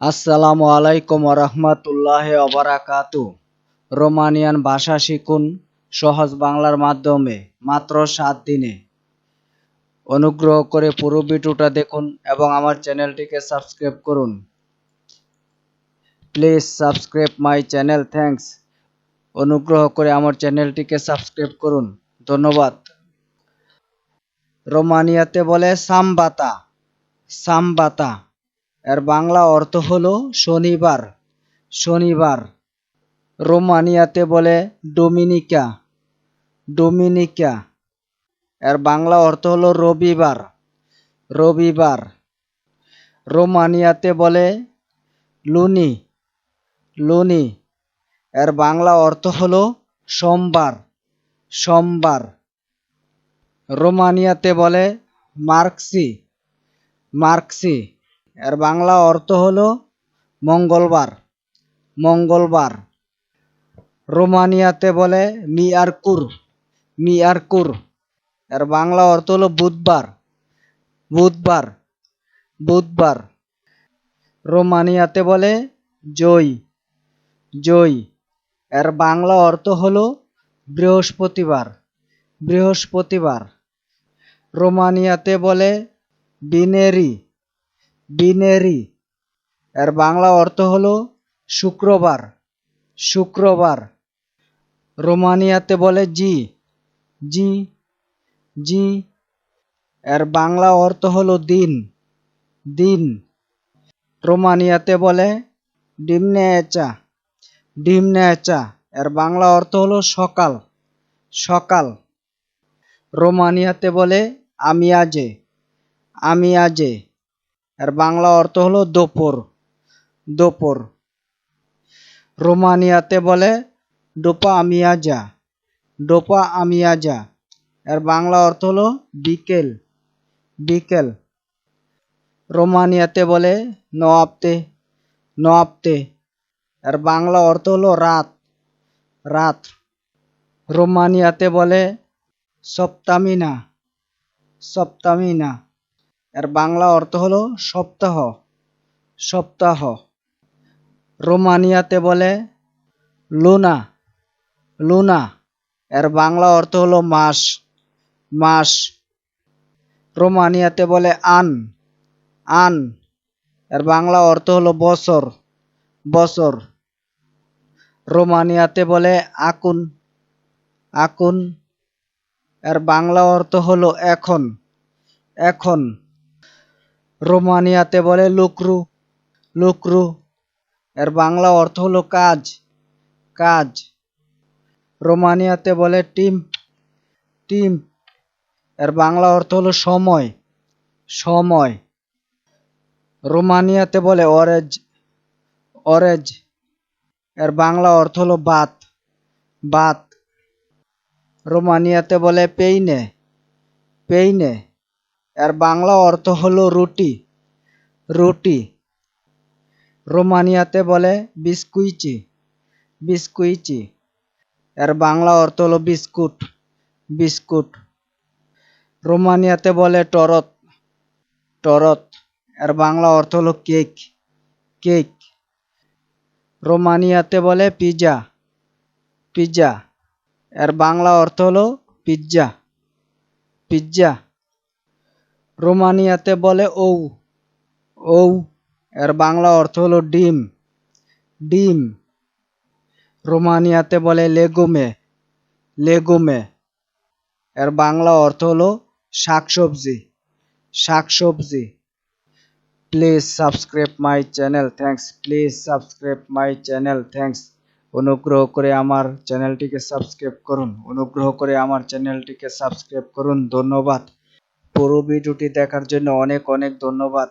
আসসালামু আলাইকুম রহমতুল্লাহ অবরাকাতু রোমানিয়ান ভাষা শিখুন, সহজ বাংলার মাধ্যমে, মাত্র সাত দিনে। অনুগ্রহ করে পুরো ভিডিওটা দেখুন এবং আমার চ্যানেলটিকে সাবস্ক্রাইব করুন। Please subscribe my channel, thanks. অনুগ্রহ করে আমার চ্যানেলটিকে সাবস্ক্রাইব করুন। ধন্যবাদ। রোমানিয়াতে বলে সামবাতা। সামবাতা। এর বাংলা অর্থ হলো শনিবার। শনিবার রোমানিয়াতে বলে ডোমিনিকা। ডোমিনিকা। এর বাংলা অর্থ হলো রবিবার। রবিবার রোমানিয়াতে বলে লুনি। লুনি। এর বাংলা অর্থ হলো সোমবার। সোমবার রোমানিয়াতে বলে মার্কসি। মার্কসি। এর বাংলা অর্থ হলো মঙ্গলবার। মঙ্গলবার। রোমানিয়াতে বলে মিয়ারকুর মিয়ারকুর। এর বাংলা অর্থ হলো বুধবার বুধবার বুধবার। রোমানিয়াতে বলে জয় জয়। এর বাংলা অর্থ হলো বৃহস্পতিবার বৃহস্পতিবার। রোমানিয়াতে বলে বিনেরি বিনেরি। এর বাংলা অর্থ হলো শুক্রবার। শুক্রবার। রোমানিয়াতে বলে জি। জি। জি। এর বাংলা অর্থ হলো দিন। দিন। রোমানিয়াতে বলে ডিমনেচা ডিমনেচা এর বাংলা অর্থ হলো সকাল। সকাল। রোমানিয়াতে বলে আমি আজে আমি আজে এর বাংলা অর্থ হলো দুপুর। দুপুর। রোমানিয়াতে বলে ডোপা আমিয়াজা ডোপা আমিয়াজা এর বাংলা অর্থ হলো বিকেল। বিকেল। রোমানিয়াতে বলে নয়াপ্তে নয়াপ্তে এর বাংলা অর্থ হলো রাত। রাত। রোমানিয়াতে বলে সপ্তামিনা। সপ্তামিনা। এর বাংলা অর্থ হলো সপ্তাহ সপ্তাহ। রোমানিয়াতে বলে লুনা লুনা। এর বাংলা অর্থ হলো মাস মাস। রোমানিয়াতে বলে আন আন। এর বাংলা অর্থ হলো বছর বছর। রোমানিয়াতে বলে আকুন আকুন। এর বাংলা অর্থ হলো এখন এখন। রোমানিয়াতে বলে লুকরু লুকরু। এর বাংলা অর্থ হলো কাজ কাজ। রোমানিয়াতে বলে টিম টিম। এর বাংলা অর্থ হলো সময় সময়। রোমানিয়াতে বলে অরেজ অরেজ। এর বাংলা অর্থ হলো বাত বাত। রোমানিয়াতে বলে পেইনে পেইনে। এর বাংলা অর্থ হলো রুটি। রুটি। রোমানিয়াতে বলে বিস্কুইচি। বিস্কুইচি। এর বাংলা অর্থ হলো বিস্কুট। বিস্কুট। রোমানিয়াতে বলে টরত। টরত। এর বাংলা অর্থ হলো কেক। কেক। রোমানিয়াতে বলে পিজা। পিজা। এর বাংলা অর্থ হলো পিজ্জা। পিজ্জা। রোমানিয়াতে বলে ঔ। ঔ, এর বাংলা অর্থ হলো ডিম। ডিম। রোমানিয়াতে বলে লেগুমে। লেগুমে। এর বাংলা অর্থ হলো শাকসবজি। শাকসবজি। Please subscribe my channel, thanks. Please subscribe my channel, thanks. অনুগ্রহ করে আমার চ্যানেলটিকে সাবস্ক্রাইব করুন। অনুগ্রহ করে আমার চ্যানেলটিকে সাবস্ক্রাইব করুন। ধন্যবাদ। পুরো দেখার জন্য অনেক অনেক ধন্যবাদ।